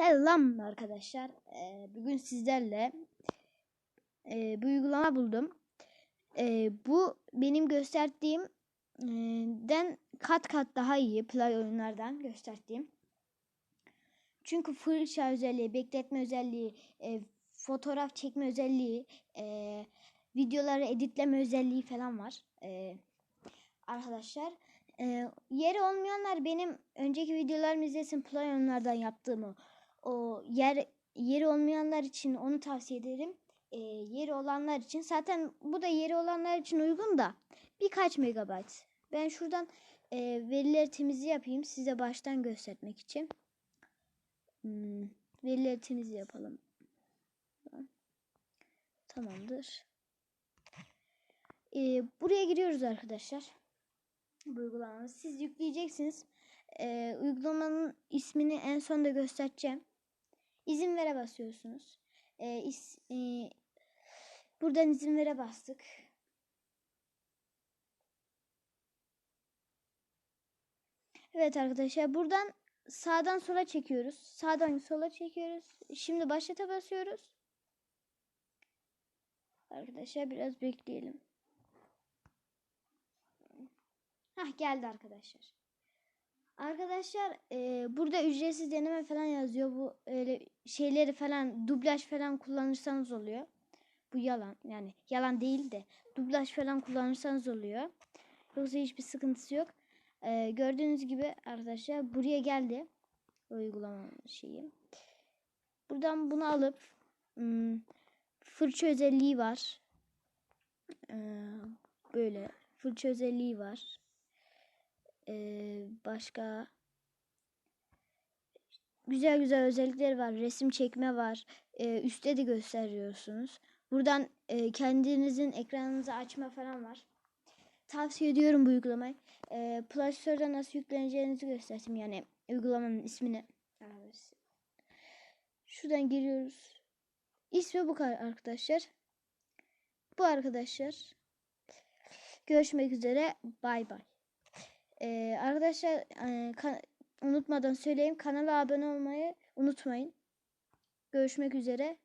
Selam arkadaşlar. Ee, bugün sizlerle e, bir uygulama buldum. Ee, bu benim gösterdiğim e, den kat kat daha iyi play oyunlardan gösterdiğim. Çünkü fırça özelliği, bekletme özelliği, e, fotoğraf çekme özelliği, e, videoları editleme özelliği falan var. E, arkadaşlar. E, yeri olmayanlar benim önceki videolarımı izlesin play oyunlardan yaptığımı o yer yeri olmayanlar için onu tavsiye ederim. E, yeri olanlar için zaten bu da yeri olanlar için uygun da birkaç megabayt. Ben şuradan e, verileri temizliği yapayım size baştan göstermek için. Hmm, verileri temizliği yapalım. Tamamdır. E, buraya giriyoruz arkadaşlar. Bu uygulamayı siz yükleyeceksiniz. E, uygulamanın ismini en sonda göstereceğim. İzin vere basıyorsunuz. Ee, is, e, buradan izin vere bastık. Evet arkadaşlar buradan sağdan sola çekiyoruz. Sağdan sola çekiyoruz. Şimdi başlata basıyoruz. Arkadaşlar biraz bekleyelim. Hah geldi arkadaşlar. Arkadaşlar e, burada ücretsiz deneme falan yazıyor. Bu öyle şeyleri falan dublaj falan kullanırsanız oluyor. Bu yalan yani yalan değil de dublaj falan kullanırsanız oluyor. Yoksa hiçbir sıkıntısı yok. E, gördüğünüz gibi arkadaşlar buraya geldi. Uygulama şeyi. Buradan bunu alıp hmm, fırça özelliği var. E, böyle fırça özelliği var. Ee, başka güzel güzel özellikleri var. Resim çekme var. Ee, üstte de gösteriyorsunuz. Buradan e, kendinizin ekranınızı açma falan var. Tavsiye ediyorum bu uygulamayı. Ee, Play Store'da nasıl yükleneceğinizi göstereyim. Yani uygulamanın ismini. Şuradan giriyoruz. İsmi bu kadar arkadaşlar. Bu arkadaşlar. Görüşmek üzere. Bay bay. Ee, arkadaşlar e, unutmadan söyleyeyim kanala abone olmayı unutmayın. Görüşmek üzere.